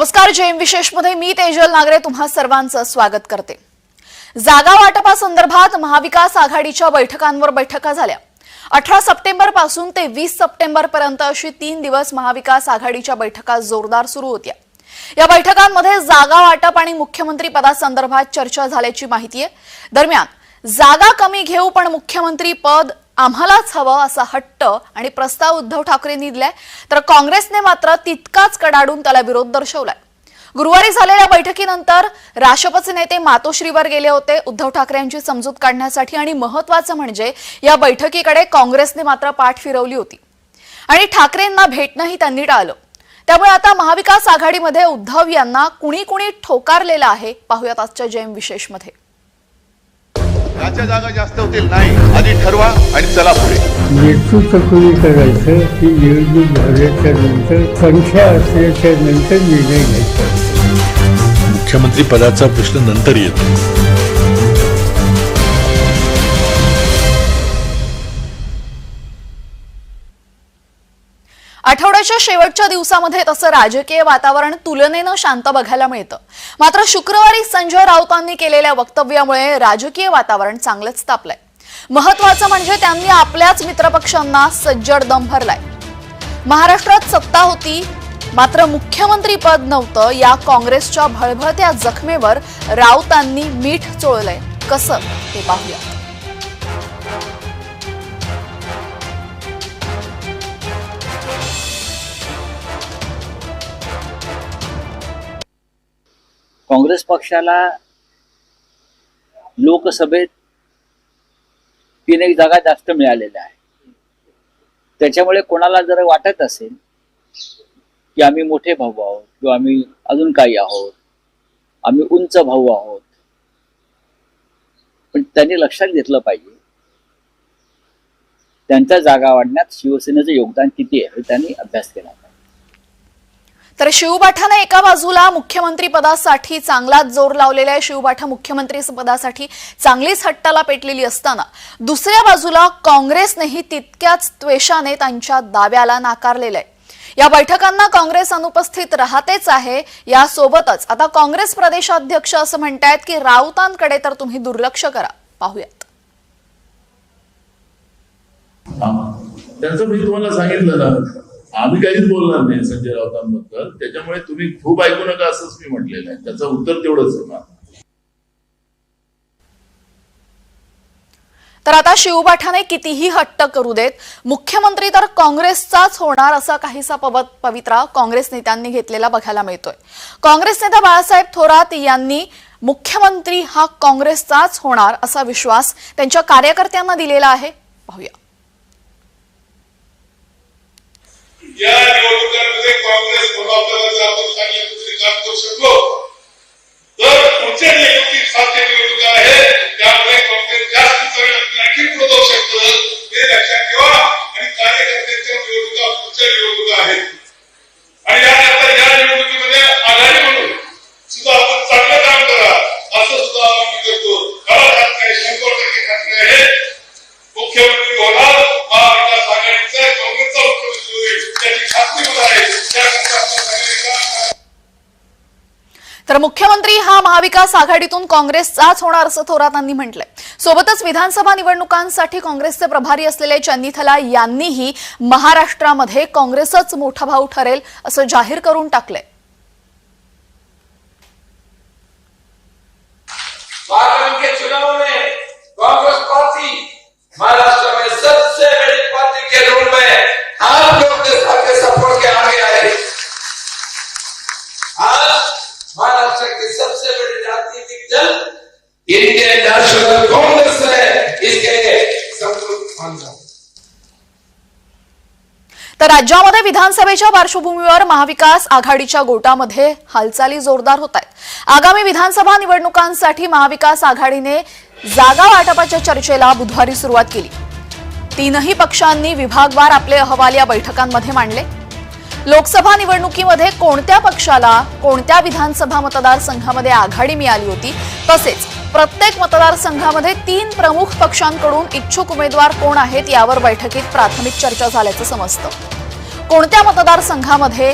नमस्कार जेम विशेषमध्ये मी तेजल नागरे तुम्हा सर्वांचं स्वागत करते. जागा वाटपासंदर्भात महाविकास आघाडीच्या बैठकांवर बैठका झाल्या. अठरा सप्टेंबरपासून ते वीस सप्टेंबर पर्यंत अशी तीन दिवस महाविकास आघाडीच्या बैठका जोरदार सुरू होत्या. या बैठकांमध्ये जागा वाटप आणि मुख्यमंत्री पदासंदर्भात चर्चा झाल्याची माहिती आहे. दरम्यान जागा कमी घेऊ पण मुख्यमंत्री पद आम्हालाच हवं असा हट्ट आणि प्रस्ताव उद्धव ठाकरेंनी दिलाय तर काँग्रेसने मात्र तितकाच कडाडून त्याला विरोध दर्शवलाय. गुरुवारी झालेल्या बैठकीनंतर राष्ट्रपती नेते मातोश्रीवर गेले होते. उद्धव ठाकरे यांची समजूत काढण्यासाठी आणि महत्वाचं म्हणजे या बैठकीकडे काँग्रेसने मात्र पाठ फिरवली होती. आणि ठाकरेंना भेटणंही त्यांनी टाळलं. त्यामुळे आता महाविकास आघाडीमध्ये उद्धव यांना कुणी कुणी ठोकारलेलं आहे पाहूयात आजच्या जैम विशेषमध्ये. याच्या जागा जास्त होतील नाही. आधी ठरवा आणि चला पुढे. नेतृत्व कोणी करायचं की निवडणूक झाल्याच्यानंतर संख्या असल्याच्या नंतर निर्णय घ्यायचा. मुख्यमंत्री पदाचा प्रश्न नंतर येतो. आठवड्याच्या शेवटच्या दिवसामध्ये तसं राजकीय वातावरण तुलनेनं शांत बघायला मिळतं. मात्र शुक्रवारी संजय राऊतांनी केलेल्या वक्तव्यामुळे राजकीय वातावरण चांगलंच तापलंय. महत्वाचं म्हणजे त्यांनी आपल्याच मित्रपक्षांना सज्जड दम भरलाय. महाराष्ट्रात सत्ता होती मात्र मुख्यमंत्री पद नव्हतं या काँग्रेसच्या भळभळत्या जखमेवर राऊतांनी मीठ चोळलंय. कसं ते पाहूया. काँग्रेस पक्षाला लोकसभेत तीन एक जागा जास्त मिळालेल्या आहे त्याच्यामुळे कोणाला जर वाटत असेल की आम्ही मोठे भाऊ आहोत किंवा आम्ही अजून काही आहोत आम्ही उंच भाऊ आहोत पण त्यांनी लक्षात घेतलं पाहिजे त्यांच्या जागा वाढण्यात शिवसेनेचं योगदान किती आहे हे त्यांनी अभ्यास केला तर शिवबाठाने एका बाजूला मुख्यमंत्री पदासाठी चांगलाच जोर लावलेला आहे. शिवबाठा मुख्यमंत्री पदासाठी चांगलीच हट्टाला पेटलेली असताना दुसऱ्या बाजूला काँग्रेसनेही तितक्याच त्वेषाने त्यांच्या दाव्याला नाकारलेलं आहे. या बैठकांना काँग्रेस अनुपस्थित राहतेच आहे. यासोबतच आता काँग्रेस प्रदेशाध्यक्ष असं म्हणतायत की राऊतांकडे तर तुम्ही दुर्लक्ष करा. पाहूयात. त्यांचं मी तुम्हाला सांगितलं ना आम्ही काहीच बोलणार नाही संजय राऊतांबद्दल. त्याच्यामुळे तुम्ही खूप ऐकू नका असंच मी म्हटलेलं आहे. त्याचं उत्तर तेवढंच होणार तर आता शिवबाठाने कितीही हट्ट करू देत मुख्यमंत्री तर काँग्रेसचाच होणार असा काहीसा पवत पवित्रा काँग्रेस नेत्यांनी घेतलेला बघायला मिळतोय. काँग्रेस नेता बाळासाहेब थोरात यांनी मुख्यमंत्री हा काँग्रेसचाच होणार असा विश्वास त्यांच्या कार्यकर्त्यांना दिलेला आहे. पाहूया. या निवडणुकांमध्ये काँग्रेस म्हणून आपण काही दुसरे काम करू शकलो. तर मुख्यमंत्री हा महाविकास आघाडीतून काँग्रेसचाच होणार असं थोरातांनी म्हटलंय. सोबतच विधानसभा निवडणुकांसाठी काँग्रेसचे प्रभारी असलेले चन्नीथला यांनीही महाराष्ट्रामध्ये काँग्रेसच मोठा भाऊ ठरेल असं जाहीर करून टाकलंय. चुनाव राज्यामध्ये विधानसभेच्या पार्श्वभूमीवर महाविकास आघाडीच्या गोटामध्ये हालचाली जोरदार होत आहेत आगामी विधानसभा निवडणुकांसाठी महाविकास आघाडीने जागा वाटपाच्या चर्चेला बुधवारी सुरुवात केली. तीनही पक्षांनी विभागवार आपले अहवाल या बैठकांमध्ये मांडले. लोकसभा निवडणुकीमध्ये कोणत्या पक्षाला कोणत्या विधानसभा मतदारसंघामध्ये आघाडी मिळाली होती तसेच प्रत्येक मतदारसंघामध्ये तीन प्रमुख पक्षांकडून इच्छुक उमेदवार कोण आहेत यावर बैठकीत प्राथमिक चर्चा झाल्याचं समजतं. कोणत्या मतदारसंघामध्ये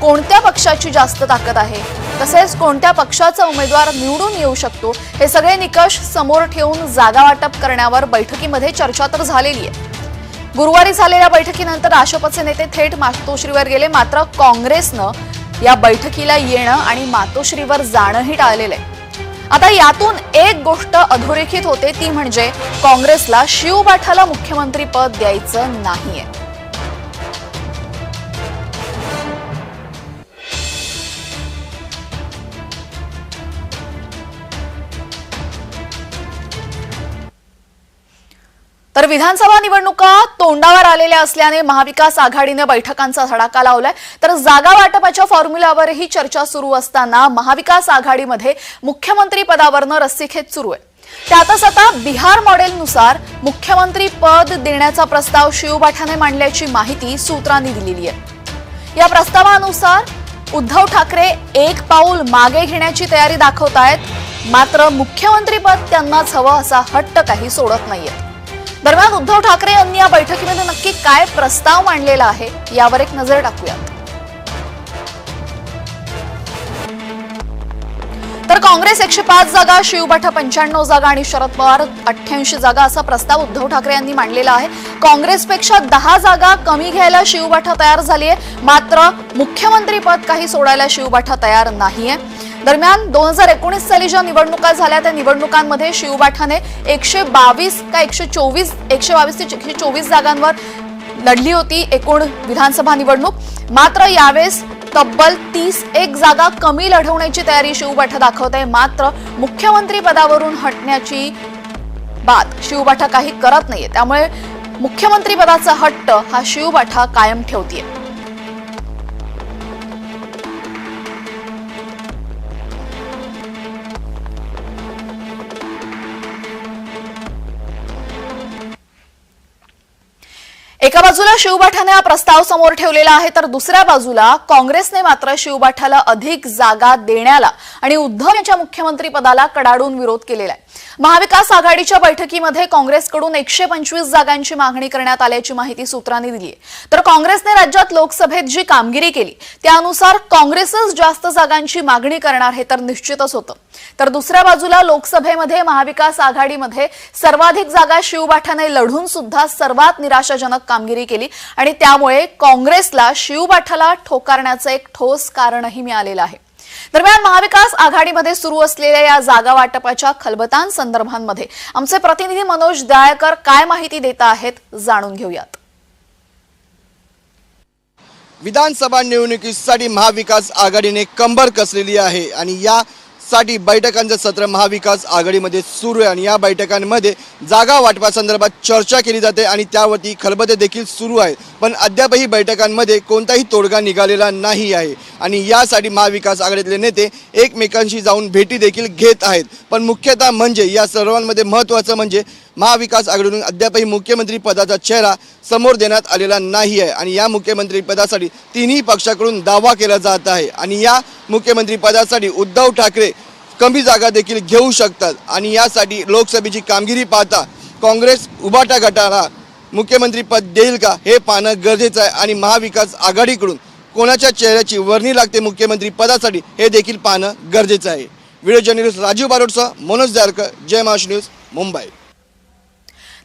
कोणत्या पक्षाची जास्त ताकद आहे? तसेच कोणत्या पक्षाचा उमेदवार निवडून येऊ शकतो? हे सगळे निकष समोर ठेवून जागा वाटप करण्यावर बैठकीमध्ये चर्चा तर झालेली आहे. गुरुवारी झालेल्या बैठकीनंतर राष्ट्रपचे नेते थेट मातोश्रीवर गेले. मात्र काँग्रेसनं या बैठकीला येणं आणि मातोश्रीवर जाणंही टाळलेलं आहे. आता यातून एक गोष्ट अधोरेखित होते ती म्हणजे काँग्रेसला शिवबाठाला मुख्यमंत्री पद द्यायचं नाहीये. तर विधानसभा निवडणुका तोंडावर आलेल्या असल्याने महाविकास आघाडीने बैठकांचा धडाका लावलाय. तर जागा वाटपाच्या फॉर्म्युल्यावरही चर्चा सुरू असताना महाविकास आघाडीमध्ये मुख्यमंत्री पदावरनं रस्सीखेच सुरू आहे. त्यातच आता बिहार मॉडेलनुसार मुख्यमंत्री पद देण्याचा प्रस्ताव शिवबाठाने मांडल्याची माहिती सूत्रांनी दिलेली आहे. या प्रस्तावानुसार उद्धव ठाकरे एक पाऊल मागे घेण्याची तयारी दाखवतायत मात्र मुख्यमंत्रीपद त्यांनाच हवं असा हट्ट काही सोडत नाहीये. दरम्यान उद्धव ठाकरे यांनी या बैठकीमध्ये नक्की काय प्रस्ताव मांडलेला आहे यावर एक नजर टाकूयात. तर काँग्रेस एकशे पाच जागा शिवबाठा पंच्याण्णव जागा आणि शरद पवार अठ्ठ्याऐंशी जागा असा प्रस्ताव उद्धव ठाकरे यांनी मांडलेला आहे. काँग्रेसपेक्षा दहा जागा कमी घ्यायला शिवबाठा तयार झाली आहे मात्र मुख्यमंत्रीपद काही सोडायला शिवबाठा तयार नाहीये. दरम्यान दोन हजार एकोणीस साली ज्या निवडणुका झाल्या त्या निवडणुकांमध्ये शिवबाठाने एकशे बावीस का एकशे चोवीस एकशे बावीस ते एकशे चोवीस जागांवर लढली होती एकूण विधानसभा निवडणूक. मात्र यावेळेस तब्बल तीस एक जागा कमी लढवण्याची तयारी शिवबाठा दाखवत आहे. मात्र मुख्यमंत्री पदावरून हटण्याची बात शिवबाठा काही करत नाहीये. त्यामुळे मुख्यमंत्री पदाचा हट्ट हा शिवबाठा कायम ठेवतीये. एका बाजूला शिवबाठाने हा प्रस्ताव समोर ठेवलेला आहे तर दुसऱ्या बाजूला काँग्रेसने मात्र शिवबाठाला अधिक जागा देण्याला आणि उद्धव यांच्या मुख्यमंत्रीपदाला कडाडून विरोध केलेला आहे. महाविकास आघाडीच्या बैठकीमध्ये काँग्रेसकडून एकशे पंचवीस जागांची मागणी करण्यात आल्याची माहिती सूत्रांनी दिली तर काँग्रेसने राज्यात लोकसभेत जी कामगिरी केली त्यानुसार काँग्रेसच जास्त जागांची मागणी करणार हे तर निश्चितच होतं. तर दुसऱ्या बाजूला लोकसभेमध्ये महाविकास आघाडीमध्ये सर्वाधिक जागा शिवबाठाने लढून सुद्धा सर्वात निराशाजनक कामगिरी केली आणि त्यामुळे काँग्रेसला शिवबाठाला ठोकारण्याचं एक ठोस कारणही मिळालेलं आहे. दरम्यान महाविकास आघाडीमध्ये सुरू असलेल्या या जागा वाटपाच्या खलबतांसंदर्भांमध्ये आमचे प्रतिनिधी मनोज दयाळकर काय माहिती देत आहेत जाणून घेऊयात. विधानसभा निवडणुकीसाठी महाविकास आघाडीने कंबर कसलेली आहे आणि या साठी बैठकांचं सत्र महाविकास आघाडीमध्ये सुरू आहे आणि या बैठकांमध्ये जागा वाटपासंदर्भात चर्चा केली जाते आणि त्यावरती खलबते देखील सुरू आहेत पण अद्यापही बैठकांमध्ये कोणताही तोडगा निघालेला नाही आहे. आणि यासाठी महाविकास आघाडीतले नेते एकमेकांशी जाऊन भेटी देखील घेत आहेत. पण मुख्यतः म्हणजे या सर्वांमध्ये महत्त्वाचं म्हणजे महाविकास आघाडीवरून अद्यापही मुख्यमंत्री पदाचा चेहरा समोर देण्यात आलेला नाही आहे. आणि या मुख्यमंत्री पदासाठी तिन्ही पक्षाकडून दावा केला जात आहे. आणि या मुख्यमंत्री पदासाठी उद्धव ठाकरे कमी जागा देखील घेऊ शकतात. आणि यासाठी लोकसभेची कामगिरी पाहता काँग्रेस उबाटा गटाला मुख्यमंत्रीपद देईल का हे पाहणं गरजेचं आहे. आणि महाविकास आघाडीकडून कोणाच्या चेहऱ्याची वर्णी लागते मुख्यमंत्री पदासाठी हे देखील पाहणं गरजेचं आहे. व्हिडिओ जर्नलिस्ट राजीव बारोडसह मनोज द्यारकर जय महाराष्ट्र न्यूज मुंबई.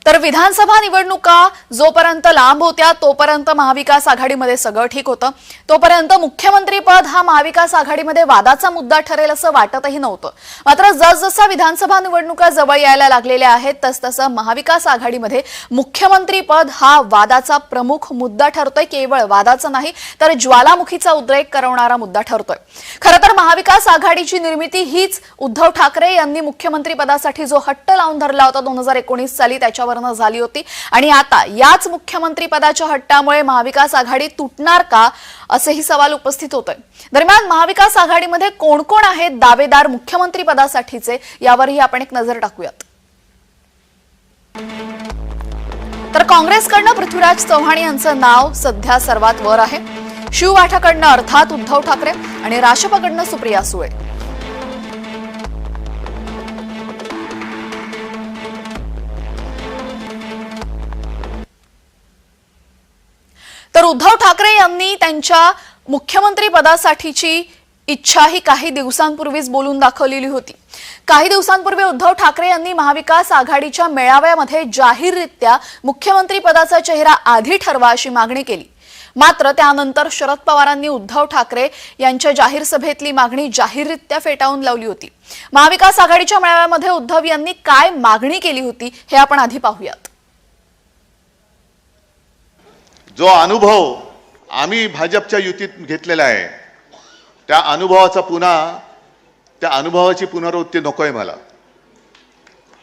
तर विधानसभा निवडणुका जोपर्यंत लांब होत्या तोपर्यंत महाविकास आघाडीमध्ये सगळं ठीक होतं. तोपर्यंत मुख्यमंत्रीपद हा महाविकास आघाडीमध्ये वादाचा मुद्दा ठरेल असं वाटतही नव्हतं. मात्र जसजसा विधानसभा निवडणुका जवळ यायला लागलेल्या आहेत तसतसं महाविकास आघाडीमध्ये मुख्यमंत्रीपद हा वादाचा प्रमुख मुद्दा ठरतोय. केवळ वादाचा नाही तर ज्वालामुखीचा उद्रेक करवणारा मुद्दा ठरतोय. खरं तर महाविकास आघाडीची निर्मिती हीच उद्धव ठाकरे यांनी मुख्यमंत्रीपदासाठी जो हट्ट लावून धरला होता दोन हजार एकोणीस साली त्याच्यावरनं झाली होती. आणि आता याच मुख्यमंत्री पदाच्या हट्टामुळे महाविकास आघाडी तुटणार का? असेही सवाल उपस्थित होतोय. दरम्यान महाविकास आघाडीमध्ये कोण कोण आहेत दावेदार मुख्यमंत्री पदासाठीचे? यावरही आपण एक नजर टाकूयात. तर काँग्रेसकडनं पृथ्वीराज चव्हाण यांचं नाव सध्या सर्वात वर आहे. शिववाठाकडनं अर्थात उद्धव ठाकरे आणि राष्ट्रपकडनं सुप्रिया सुळे. तर उद्धव ठाकरे यांनी त्यांच्या मुख्यमंत्री पदासाठीची इच्छा ही काही दिवसांपूर्वीच बोलून दाखवलेली होती. काही दिवसांपूर्वी उद्धव ठाकरे यांनी महाविकास आघाडीच्या मेळाव्यामध्ये जाहीररित्या मुख्यमंत्री पदाचा चेहरा आधी ठरवा अशी मागणी केली. मात्र त्यानंतर शरद पवारांनी उद्धव ठाकरे यांच्या जाहीर सभेतली मागणी जाहीररित्या फेटाळून लावली होती. महाविकास आघाडीच्या मेळाव्यामध्ये उद्धव यांनी काय मागणी केली होती हे आपण आधी पाहूयात. जो अनुभव आम्ही भाजपच्या युतीत घेतलेला आहे त्या अनुभवाचा पुन्हा त्या अनुभवाची पुनरावृत्ती नको आहे मला.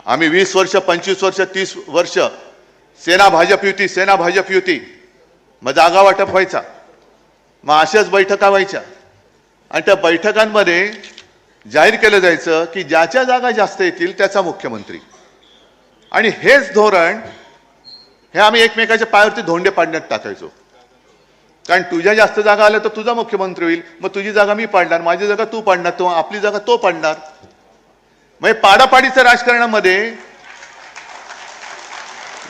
आम्ही वीस वर्ष पंचवीस वर्ष तीस वर्ष सेना भाजप युती सेना भाजप युती मग जागा वाटप व्हायचा. मग अशाच बैठका व्हायच्या. आणि त्या बैठकांमध्ये जाहीर केलं जायचं की ज्याच्या जागा जास्त येतील त्याचा मुख्यमंत्री. आणि हेच धोरण हे आम्ही एकमेकाच्या पायावरती धोंडे पाडण्यात टाकायचो. कारण तुझ्या जास्त जागा आल्या तर तुझा मुख्यमंत्री होईल. मग तुझी जागा मी पाडणार माझी जागा तू पाडणार तो आपली जागा तो पाडणार. म्हणजे पाडापाडीच्या पाडापाडीचं राजकारणामध्ये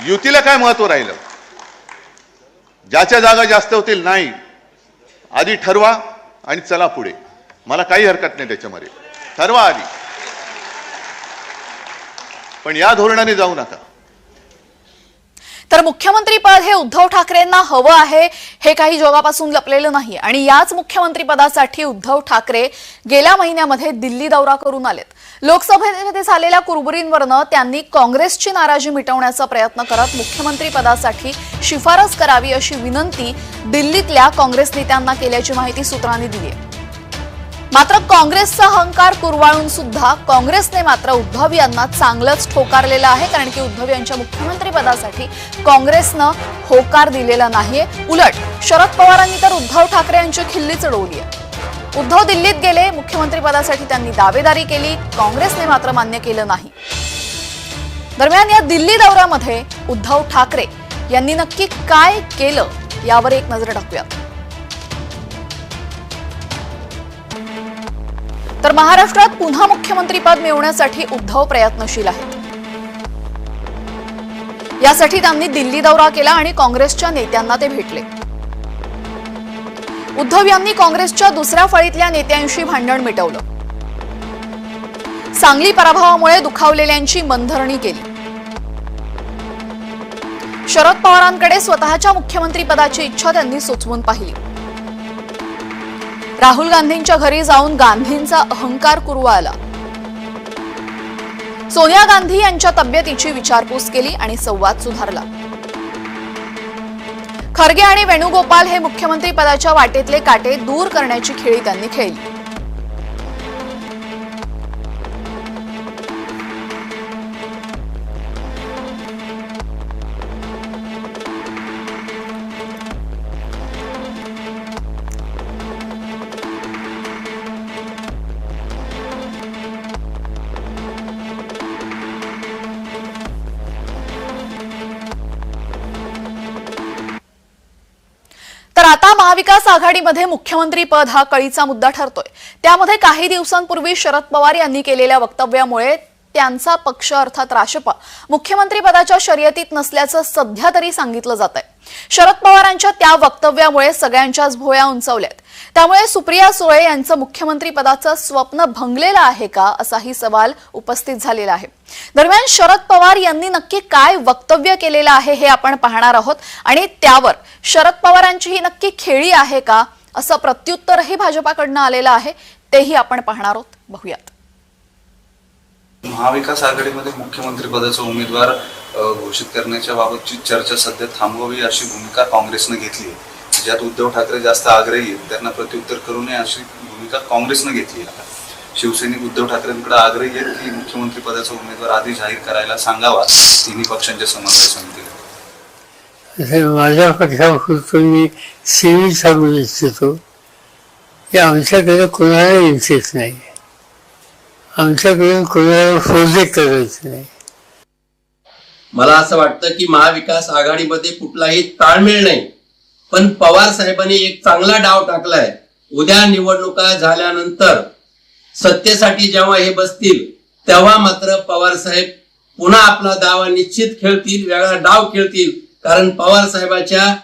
युतीला काय महत्त्व राहिलं? ज्याच्या जागा जास्त होतील नाही. आधी ठरवा आणि चला पुढे. मला काही हरकत नाही त्याच्यामध्ये. ठरवा आधी. पण या धोरणाने जाऊ नका. तर मुख्यमंत्रीपद हे उद्धव ठाकरेंना हवं आहे हे काही जगापासून लपलेलं नाही. आणि याच मुख्यमंत्रीपदासाठी उद्धव ठाकरे गेल्या महिन्यामध्ये दिल्ली दौरा करून आलेत. लोकसभेमध्ये झालेल्या कुरबुरींवरनं त्यांनी काँग्रेसची नाराजी मिटवण्याचा प्रयत्न करत मुख्यमंत्रीपदासाठी शिफारस करावी अशी विनंती दिल्लीतल्या काँग्रेस नेत्यांना केल्याची माहिती सूत्रांनी दिली आहे. मात्र काँग्रेसचा अहंकार कुरवाळून सुद्धा काँग्रेसने मात्र उद्धव यांना चांगलंच ठोकारलेलं आहे कारण की उद्धव यांच्या मुख्यमंत्री पदासाठी काँग्रेसनं होकार दिलेला नाहीये. उलट शरद पवारांनी तर उद्धव ठाकरे यांची खिल्ली चढवली आहे उद्धव दिल्लीत गेले मुख्यमंत्री पदासाठी त्यांनी दावेदारी केली काँग्रेसने मात्र मान्य केलं नाही. दरम्यान या दिल्ली दौऱ्यामध्ये उद्धव ठाकरे यांनी नक्की काय केलं यावर एक नजर टाकूयात. तर महाराष्ट्रात पुन्हा मुख्यमंत्रीपद मिळवण्यासाठी उद्धव प्रयत्नशील आहेत. यासाठी त्यांनी दिल्ली दौरा केला आणि काँग्रेसच्या नेत्यांना ते भेटले. उद्धव यांनी काँग्रेसच्या दुसऱ्या फळीतल्या नेत्यांशी भांडण मिटवलं. सांगली पराभवामुळे दुखावलेल्यांची मनधरणी केली. शरद पवारांकडे स्वतःच्या मुख्यमंत्रीपदाची इच्छा त्यांनी सुचवून पाहिली. राहुल गांधींच्या घरी जाऊन गांधींचा अहंकार कुरवाळला. सोनिया गांधी यांच्या तब्येतीची विचारपूस केली आणि संवाद सुधारला. खरगे आणि वेणुगोपाल हे मुख्यमंत्री पदाच्या वाटेतले काटे दूर करण्याची खेळी त्यांनी खेळली. महाविकास आघाडीमध्ये मुख्यमंत्री पद हा कळीचा मुद्दा ठरतोय. त्यामध्ये काही दिवसांपूर्वी शरद पवार यांनी केलेल्या वक्तव्यामुळे त्यांचा पक्ष अर्थात राशपा मुख्यमंत्री पदाच्या शर्यतीत नसल्याचं सध्या तरी सांगितलं जात आहे शरद पवारांच्या त्या वक्तव्यामुळे सगळ्यांच्याच भोया उंचावल्यात. त्यामुळे सुप्रिया सुळे यांचं मुख्यमंत्री पदाचं स्वप्न भंगलेलं आहे का असाही सवाल उपस्थित झालेला आहे. दरम्यान शरद पवार यांनी नक्की काय वक्तव्य केलेलं आहे हे आपण पाहणार आहोत. आणि त्यावर शरद पवारांची ही नक्की खेळी आहे का असं प्रत्युत्तरही भाजपाकडनं आलेलं आहे तेही आपण पाहणार आहोत. बघूयात. महाविकास आघाडीमध्ये मुख्यमंत्री पदाचा उमेदवार घोषित करण्याच्या बाबतची चर्चा सध्या थांबवावी अशी भूमिका काँग्रेसनं घेतली आहे. ज्यात उद्धव ठाकरे जास्त आग्रही आहेत त्यांना प्रत्युत्तर करू नये अशी भूमिका काँग्रेसनं घेतली आहे. शिवसैनिक उद्धव ठाकरेंकडे आग्रही आहेत की मुख्यमंत्री पदाचा उमेदवार आधी जाहीर करायला सांगावा तिन्ही पक्षांच्या समन्वय समितीला. माझ्या पक्षापासून मी सिव्हिल सांगू इच्छितो. की आमच्याकडे कोणाला इंटरेस्ट नाही. आमच्याकडे कोणाला प्रोजेक्ट करायचं नाही. मला असं वाटतं की महाविकास आघाडीमध्ये कुठलाही ताळमेळ नाही. पण पवार साहेबांनी एक चांगला डाव टाकलाय. उद्या निवडणुका झाल्यानंतर सत्तेसाठी जेव्हा हे बसतील तेव्हा मात्र पवार साहेब पुन्हा आपला दावा निश्चित खेळतील वेगळा डाव खेळतील. कारण पवार साहेबाच्या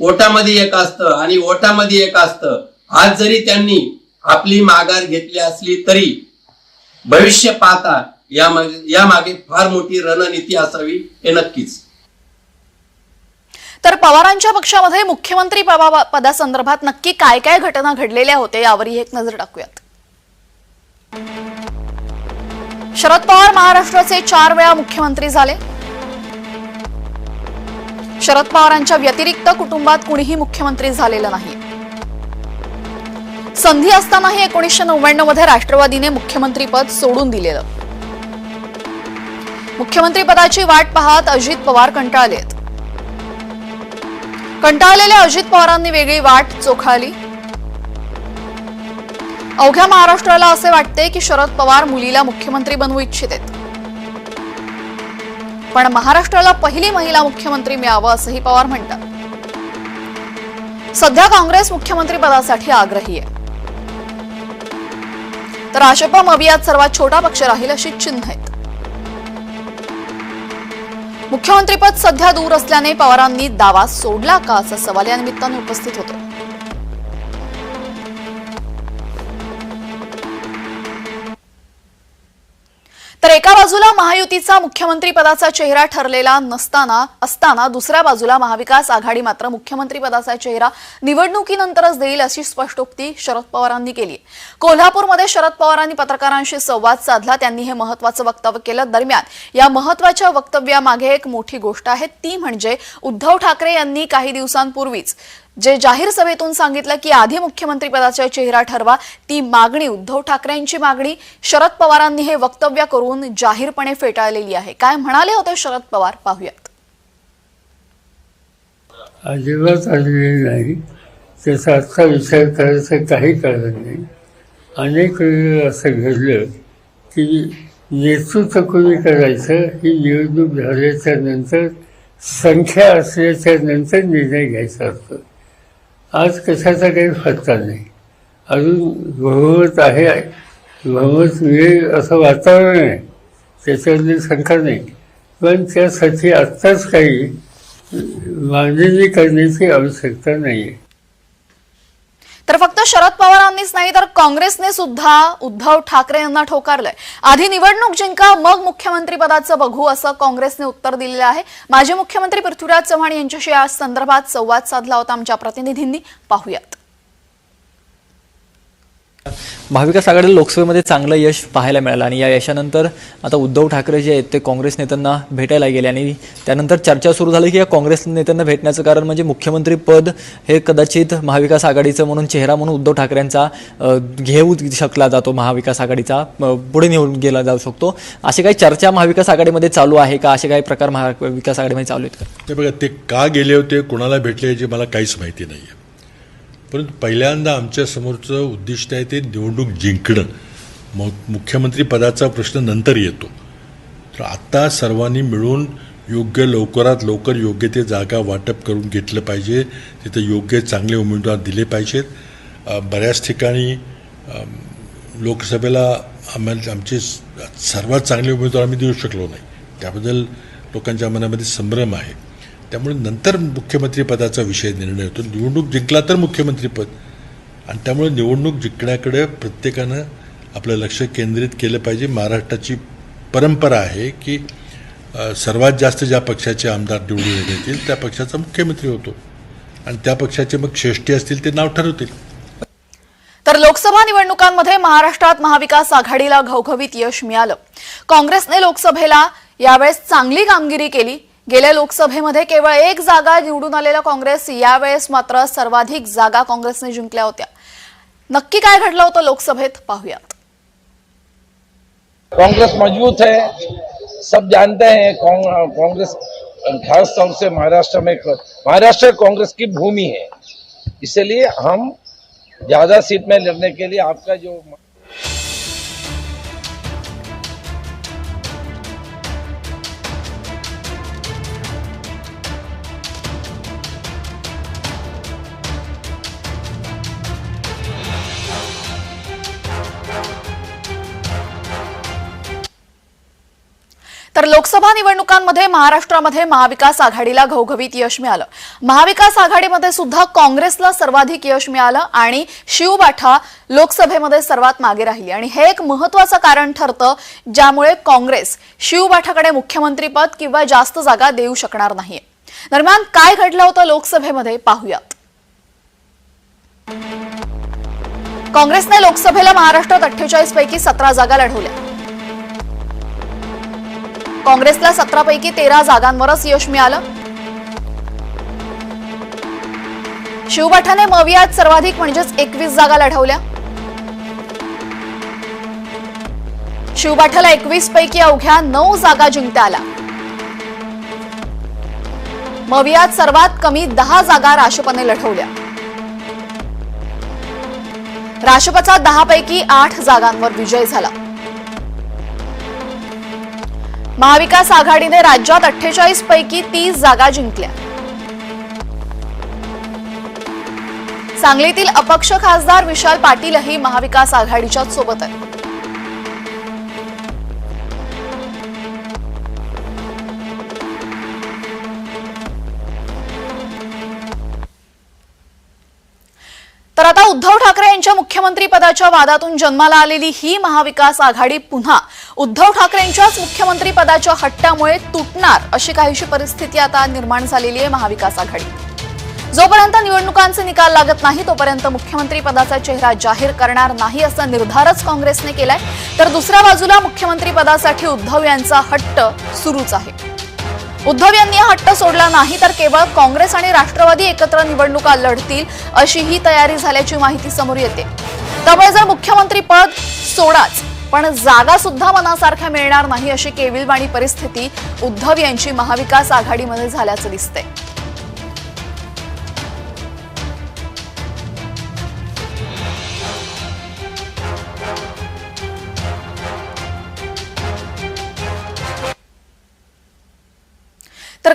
ओटामध्ये एक असतं आणि ओटामध्ये एक असतं. आज जरी त्यांनी आपली माघार घेतली असली तरी भविष्य पाहता या या मागे फार मोठी रणनीती असावी हे नक्कीच. तर पवारांच्या पक्षामध्ये मुख्यमंत्री पदासंदर्भात नक्की काय काय घटना घडलेल्या होत्या यावरही एक नजर टाकूयात. शरद पवार महाराष्ट्राचे चार वेळा मुख्यमंत्री झाले. शरद पवारांच्या व्यतिरिक्त कुटुंबात कुणीही मुख्यमंत्री झालेलं नाही. संधी असतानाही एकोणीसशे नव्याण्णवमध्ये राष्ट्रवादीने मुख्यमंत्रीपद सोडून दिलेलं. मुख्यमंत्रीपदाची वाट पाहत अजित पवार कंटाळलेत. कंटाळलेल्या अजित पवारांनी वेगळी वाट चोखाळली अवघ्या महाराष्ट्राला असे वाटते की शरद पवार मुलीला मुख्यमंत्री बनवू इच्छित आहेत पण महाराष्ट्राला पहिली महिला मुख्यमंत्री मिळावं असंही पवार म्हणतात. सध्या काँग्रेस मुख्यमंत्री पदासाठी आग्रही आहे. तर आशपा मवियात सर्वात छोटा पक्ष राहील अशी चिन्ह आहेत. मुख्यमंत्रीपद सध्या दूर असल्याने पवारांनी दावा सोडला का असा सवाल या निमित्ताने उपस्थित होतो. तर एका बाजूला महायुतीचा मुख्यमंत्रीपदाचा चेहरा ठरलेला नसताना असताना दुसऱ्या बाजूला महाविकास आघाडी मात्र मुख्यमंत्रीपदाचा चेहरा निवडणुकीनंतरच देईल अशी स्पष्टोक्ती शरद पवारांनी केली कोल्हापूरमध्ये शरद पवारांनी पत्रकारांशी संवाद साधला. त्यांनी हे महत्वाचं वक्तव्य केलं. दरम्यान या महत्त्वाच्या वक्तव्यामागे एक मोठी गोष्ट आहे. ती म्हणजे उद्धव ठाकरे यांनी काही दिवसांपूर्वीच जे जाहीर सभेतून सांगितलं की आधी मुख्यमंत्री पदाचा चेहरा ठरवा ती मागणी उद्धव ठाकरेंची मागणी शरद पवारांनी हे वक्तव्य करून जाहीरपणे फेटाळलेली आहे. काय म्हणाले होते शरद पवार? पाहूयात. अजिबात आलेली नाही. त्याचा आत्ता विचार करायचं काही कारण नाही. अनेक वेळेला असं घडलं की नेतृत्व कोणी करायचं ही निवडणूक झाल्याच्यानंतर संख्या असल्याच्या नंतर निर्णय घ्यायचा असतो. आज कशाचा काही फटका नाही? अजून बहुमत आहे बहुमत मिळेल म्हणजे असं वातावरण आहे. त्याच्यातली शंका नाही. पण त्यासाठी आत्ताच काही मांडणी करण्याची आवश्यकता नाही आहे तर फक्त शरद पवारांनीच नाही तर काँग्रेसने सुद्धा उद्धव ठाकरे यांना ठोकारलंय. आधी निवडणूक जिंका मग मुख्यमंत्री पदाचं बघू असं काँग्रेसने उत्तर दिलेलं आहे. माजी मुख्यमंत्री पृथ्वीराज चव्हाण यांच्याशी आज संदर्भात संवाद साधला होता आमच्या प्रतिनिधींनी. पाहूयात. महाविकास आघाडीला लोकसभेमध्ये चांगलं यश पाहायला मिळालं आणि या यशानंतर आता उद्धव ठाकरे जे आहेत ते काँग्रेस नेत्यांना भेटायला गेले आणि त्यानंतर चर्चा सुरू झाली की या काँग्रेस नेत्यांना भेटण्याचं कारण म्हणजे मुख्यमंत्री पद हे कदाचित महाविकास आघाडीचं म्हणून चेहरा म्हणून उद्धव ठाकरेंचा घेऊ शकला जातो महाविकास आघाडीचा पुढे निवडून गेला जाऊ शकतो. अशी काही चर्चा महाविकास आघाडीमध्ये चालू आहे का? असे काही प्रकार महाविकास आघाडीमध्ये चालू आहेत का? ते बघा ते का गेले होते कोणाला भेटले याची मला काहीच माहिती नाही आहे परंतु पहिल्यांदा आमच्यासमोरचं उद्दिष्ट आहे ते निवडणूक जिंकणं. मग मुख्यमंत्री पदाचा प्रश्न नंतर येतो. तर आत्ता सर्वांनी मिळून योग्य लवकरात लवकर योग्य ते जागा वाटप करून घेतलं पाहिजे. तिथे योग्य चांगले उमेदवार दिले पाहिजेत. बऱ्याच ठिकाणी लोकसभेला आम्हाला आमचे सर्वात चांगले उमेदवार आम्ही देऊ शकलो नाही. त्याबद्दल लोकांच्या मनामध्ये संभ्रम आहे. त्यामुळे नंतर मुख्यमंत्रीपदाचा विषय निर्णय होतो. निवडणूक जिंकला तर मुख्यमंत्रीपद आणि त्यामुळे निवडणूक जिंकण्याकडे प्रत्येकानं आपलं लक्ष केंद्रित केलं पाहिजे. महाराष्ट्राची परंपरा आहे की सर्वात जास्त ज्या पक्षाचे आमदार निवडून येतील त्या पक्षाचा मुख्यमंत्री होतो. आणि त्या पक्षाचे मग श्रेष्ठी असतील ते नाव ठरवतील. तर लोकसभा निवडणुकांमध्ये महाराष्ट्रात महाविकास आघाडीला घवघवीत यश मिळालं. काँग्रेसने लोकसभेला यावेळेस चांगली कामगिरी केली. गेल्या लोकसभेमध्ये केवळ एक जागा निवडून आलेला काँग्रेस यावेळेस मात्र सर्वाधिक जागा काँग्रेसने जिंकल्या होत्या. नक्की काय घडलं होतं लोकसभेत? पाहूयात. कांग्रेस मजबूत है सब जानते हैं कांग- कांग्रेस खास तौर से महाराष्ट्र में महाराष्ट्र कांग्रेस की भूमि है। इसलिए हम ज्यादा सीट में लड़ने के लिए आपका जो तर लोकसभा निवडणुकांमध्ये महाराष्ट्रामध्ये महाविकास आघाडीला घवघवीत यश मिळालं. महाविकास आघाडीमध्ये सुद्धा काँग्रेसला सर्वाधिक यश मिळालं आणि शिवबाठा लोकसभेमध्ये सर्वात मागे राहिली. आणि हे एक महत्वाचं कारण ठरतं ज्यामुळे काँग्रेस शिवबाठाकडे मुख्यमंत्रीपद किंवा जास्त जागा देऊ शकणार नाहीये. दरम्यान काय घडलं होतं लोकसभेमध्ये? पाहूयात. काँग्रेसने लोकसभेला महाराष्ट्रात अठ्ठेचाळीस पैकी सतरा जागा लढवल्या. काँग्रेसला सतरापैकी तेरा जागांवरच यश मिळालं. शिवबाठाने मवियात सर्वाधिक म्हणजेच एकवीस जागा लढवल्या. शिवबाठाला एकवीस पैकी अवघ्या नऊ जागा जिंकता आला मवियात सर्वात कमी दहा जागा राशपने लढवल्या. राशपचा दहापैकी आठ जागांवर विजय झाला. महाविकास आघाडीने राज्यात अठ्ठेचाळीस पैकी तीस जागा जिंकल्या. सांगलीतील अपक्ष खासदार विशाल पाटीलही महाविकास आघाडीच्या सोबत आहेत. तर आता उद्धव ठाकरे यांच्या मुख्यमंत्री पदाच्या वादातून जन्माला आलेली ही महाविकास आघाडी पुन्हा उद्धव ठाकरेंच्याच मुख्यमंत्री पदाच्या हट्टामुळे तुटणार अशी काहीशी परिस्थिती आता निर्माण झालेली आहे महाविकास आघाडी. जोपर्यंत निवडणुकांचे निकाल लागत नाही तोपर्यंत मुख्यमंत्री पदाचा चेहरा जाहीर करणार नाही असा निर्धारच काँग्रेसने केलाय. तर दुसऱ्या बाजूला मुख्यमंत्री पदासाठी उद्धव यांचा हट्ट सुरूच आहे. उद्धव यांनी हा हट्ट सोडला नाही तर केवळ काँग्रेस आणि राष्ट्रवादी एकत्र निवडणुका लढतील अशी ही तयारी झाल्याची माहिती समोर येते. त्यामुळे जर मुख्यमंत्री पद सोडाच पण जागा सुद्धा मनासारख्या मिळणार नाही अशी केविलवाणी परिस्थिती उद्धव यांची महाविकास आघाडीमध्ये झाल्याचं दिसतंय.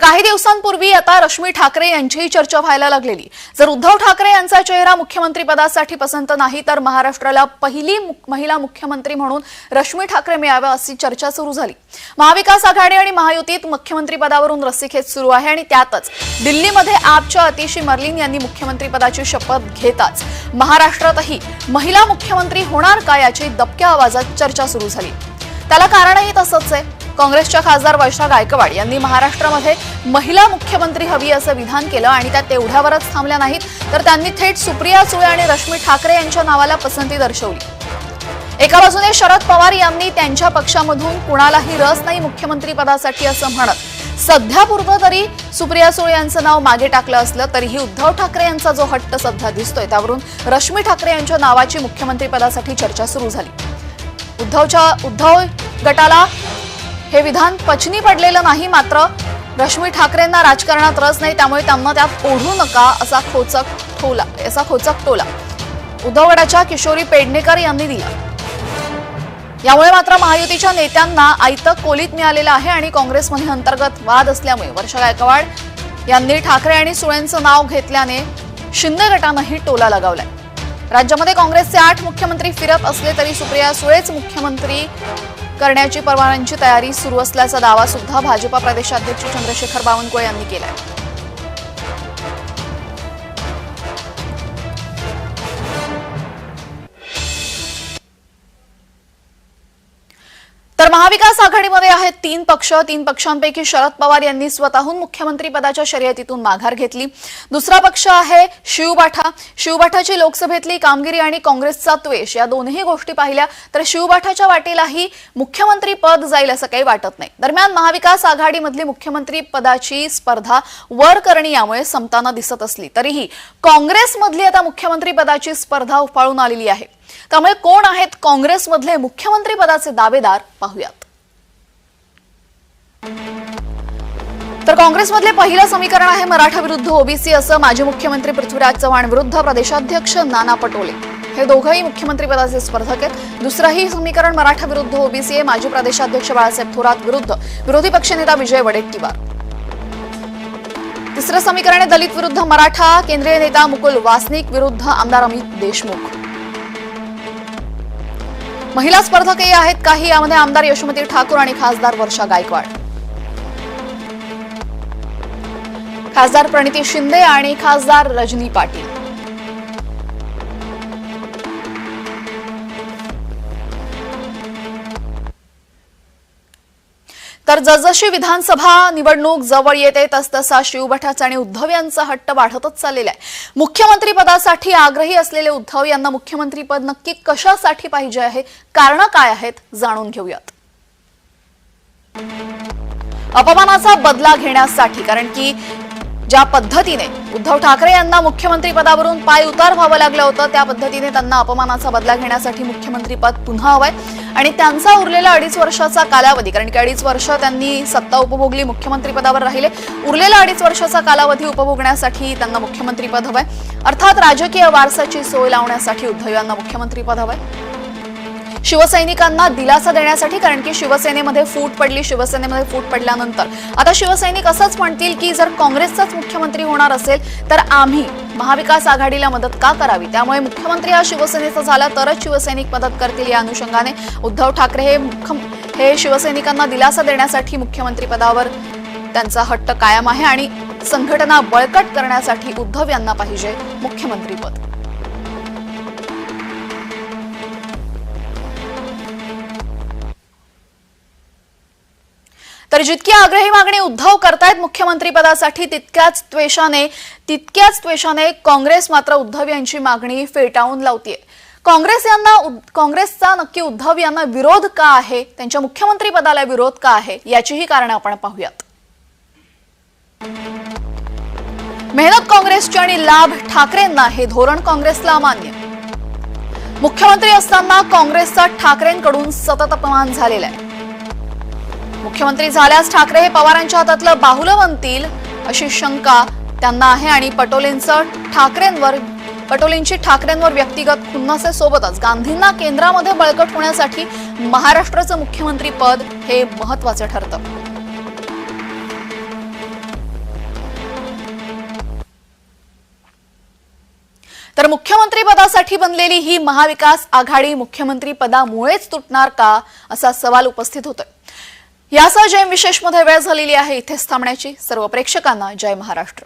काही दिवसांपूर्वी आता रश्मी ठाकरे यांचीही चर्चा व्हायला लागलेली. जर उद्धव ठाकरे यांचा चेहरा मुख्यमंत्रीपदासाठी पसंत नाही तर महाराष्ट्राला पहिली मु- महिला मुख्यमंत्री म्हणून रश्मी ठाकरे मिळाव्या अशी चर्चा सुरू झाली. महाविकास आघाडी आणि महायुतीत मुख्यमंत्रीपदावरून रस्सीखेच सुरू आहे आणि त्यातच दिल्लीमध्ये आपच्या अतिशी मर्लिन यांनी मुख्यमंत्रीपदाची शपथ घेताच. महाराष्ट्रातही महिला मुख्यमंत्री होणार का याची दबक्या आवाजात चर्चा सुरू झाली. त्याला कारणही तसंच आहे. काँग्रेसच्या खासदार वर्षा गायकवाड यांनी महाराष्ट्रामध्ये महिला मुख्यमंत्री हवी असं विधान केलं आणि त्या तेवढ्यावरच थांबल्या नाहीत तर त्यांनी थेट सुप्रिया सुळे आणि रश्मी ठाकरे यांच्या नावाला पसंती दर्शवली. एका बाजूने शरद पवार यांनी त्यांच्या पक्षामधून कुणालाही रस नाही मुख्यमंत्री पदासाठी असं म्हणत. सध्यापुरतं तरी सुप्रिया सुळे यांचं नाव मागे टाकलं असलं तरीही उद्धव ठाकरे यांचा जो हट्ट सध्या दिसतोय त्यावरून रश्मी ठाकरे यांच्या नावाची मुख्यमंत्री पदासाठी चर्चा सुरू झाली. उद्धवच्या उद्धव गटाला हे विधान पचनी पडलेलं नाही मात्र रश्मी ठाकरेंना राजकारणात रस नाही त्यामुळे त्यांना त्यात ओढू नका असा खोचक ठोला असा खोचक टोला उद्धवगडाच्या किशोरी पेडणेकर यांनी दिला. यामुळे मात्र महायुतीच्या नेत्यांना आयतक कोलीत मिळालेलं आहे आणि काँग्रेसमध्ये अंतर्गत वाद असल्यामुळे वर्षा गायकवाड यांनी ठाकरे आणि सुळेंचं नाव घेतल्याने शिंदे गटानंही टोला लगावलाय. राज्यामध्ये काँग्रेसचे आठ मुख्यमंत्री फिरत असले तरी सुप्रिया सुळेच मुख्यमंत्री करण्याची परवानगीची तयारी सुरू असल्याचा दावा सुद्धा भाजपा प्रदेशाध्यक्ष चंद्रशेखर बावनकुळे यांनी केलाय. आहे महाविकास आघाडीमध्ये आहेत तीन पक्ष. तीन पक्षांपैकी शरद पवार यांनी स्वतःहून मुख्यमंत्री पदाच्या शर्यतीतून माघार घेतली. दुसरा पक्ष आहे शिवबाठा. शिवबाठाची लोकसभेतली कामगिरी आणि काँग्रेसचा द्वेष या दोन्ही गोष्टी पाहिल्या तर शिवबाठाच्या वाटेलाही मुख्यमंत्री पद जाईल असं काही वाटत नाही. दरम्यान महाविकास आघाडीमधली मुख्यमंत्री पदाची स्पर्धा वर करणी यामुळे संपताना दिसत असली. तरीही काँग्रेसमधली आता मुख्यमंत्री पदाची स्पर्धा उफाळून आलेली आहे. त्यामुळे कोण आहेत काँग्रेसमधले मुख्यमंत्री पदाचे दावेदार पाहूयात. तर काँग्रेसमधले पहिलं समीकरण आहे मराठा विरुद्ध ओबीसी असं माजी मुख्यमंत्री पृथ्वीराज चव्हाण विरुद्ध प्रदेशाध्यक्ष नाना पटोले. हे दोघंही मुख्यमंत्री पदाचे स्पर्धक आहेत. दुसरंही समीकरण मराठा विरुद्ध ओबीसी आहे. माजी प्रदेशाध्यक्ष बाळासाहेब थोरात विरुद्ध. विरोधी पक्षनेता विजय वडेट्टीवार. तिसरं समीकरण आहे दलित विरुद्ध मराठा. केंद्रीय नेता मुकुल वासनिक विरुद्ध आमदार अमित देशमुख. महिला स्पर्धकही आहेत. काही यामध्ये आमदार यशोमती ठाकूर आणि खासदार वर्षा गायकवाड. खासदार प्रणिती शिंदे आणि खासदार रजनी पाटील. जसजशी विधानसभा निवडणूक जवळ येते तसतसा शिवभटाचा आणि उद्धव यांचा हट्ट वाढतच चाललेला आहे. मुख्यमंत्री पदासाठी आग्रही असलेले उद्धव यांना मुख्यमंत्रीपद नक्की कशासाठी पाहिजे आहे कारण काय आहेत जाणून घेऊयात. अपमानाचा बदला घेण्यासाठी कारण की ज्या पद्धतीने उद्धव ठाकरे यांना मुख्यमंत्री पदावरून पाय उतार व्हावं लागलं होतं त्या पद्धतीने त्यांना अपमानाचा बदला घेण्यासाठी मुख्यमंत्रीपद पुन्हा हवंय. आणि त्यांचा उरलेला अडीच वर्षाचा कालावधी कारण की अडीच वर्ष त्यांनी सत्ता उपभोगली मुख्यमंत्री पदावर राहिले. उरलेला अडीच वर्षाचा कालावधी उपभोगण्यासाठी त्यांना मुख्यमंत्रीपद हवंय. अर्थात राजकीय वारसाची सोय लावण्यासाठी उद्धव यांना मुख्यमंत्रीपद हवंय. शिवसैनिकांना दिलासा देण्यासाठी कारण की शिवसेनेमध्ये फूट पडली शिवसेनेमध्ये फूट पडल्यानंतर. आता शिवसैनिक असंच म्हणतील की जर काँग्रेसचाच मुख्यमंत्री होणार असेल तर आम्ही महाविकास आघाडीला मदत का करावी? त्यामुळे मुख्यमंत्री हा शिवसेनेचा झाला तरच शिवसैनिक मदत करतील या अनुषंगाने. उद्धव ठाकरे हे मुख्य हे शिवसैनिकांना दिलासा देण्यासाठी मुख्यमंत्री पदावर त्यांचा हट्ट कायम आहे आणि संघटना बळकट करण्यासाठी उद्धव यांना पाहिजे मुख्यमंत्रीपद तर जितकी आग्रही मागणी उद्धव करतायत मुख्यमंत्री पदासाठी तितक्याच त्वेषाने तितक्याच त्वेषाने काँग्रेस मात्र उद्धव यांची मागणी फेटाळून लावतीये. काँग्रेस यांना काँग्रेसचा नक्की उद्धव यांना विरोध का आहे? त्यांच्या मुख्यमंत्री पदाला विरोध का आहे? याचीही कारणं आपण पाहूयात. मेहनत काँग्रेसची आणि लाभ ठाकरेंना हे धोरण काँग्रेसला अमान्य. मुख्यमंत्री असताना काँग्रेसचा ठाकरेंकडून सतत अपमान झालेला आहे. मुख्यमंत्री झाल्यास ठाकरे हे पवारांच्या हातातलं बाहुलं बनतील अशी शंका त्यांना आहे आणि पटोलेंचं ठाकरेंवर पटोलेंची ठाकरेंवर व्यक्तिगत खुन्नसेसोबतच. गांधींना केंद्रामध्ये बळकट होण्यासाठी महाराष्ट्राचं मुख्यमंत्री पद हे महत्वाचं ठरतं. तर मुख्यमंत्री पदासाठी बनलेली ही महाविकास आघाडी मुख्यमंत्री पदामुळेच तुटणार का असा सवाल उपस्थित होतोय. यासह जैम विशेषमध्ये वेळ झालेली आहे. इथेच थांबण्याची सर्व प्रेक्षकांना जय महाराष्ट्र.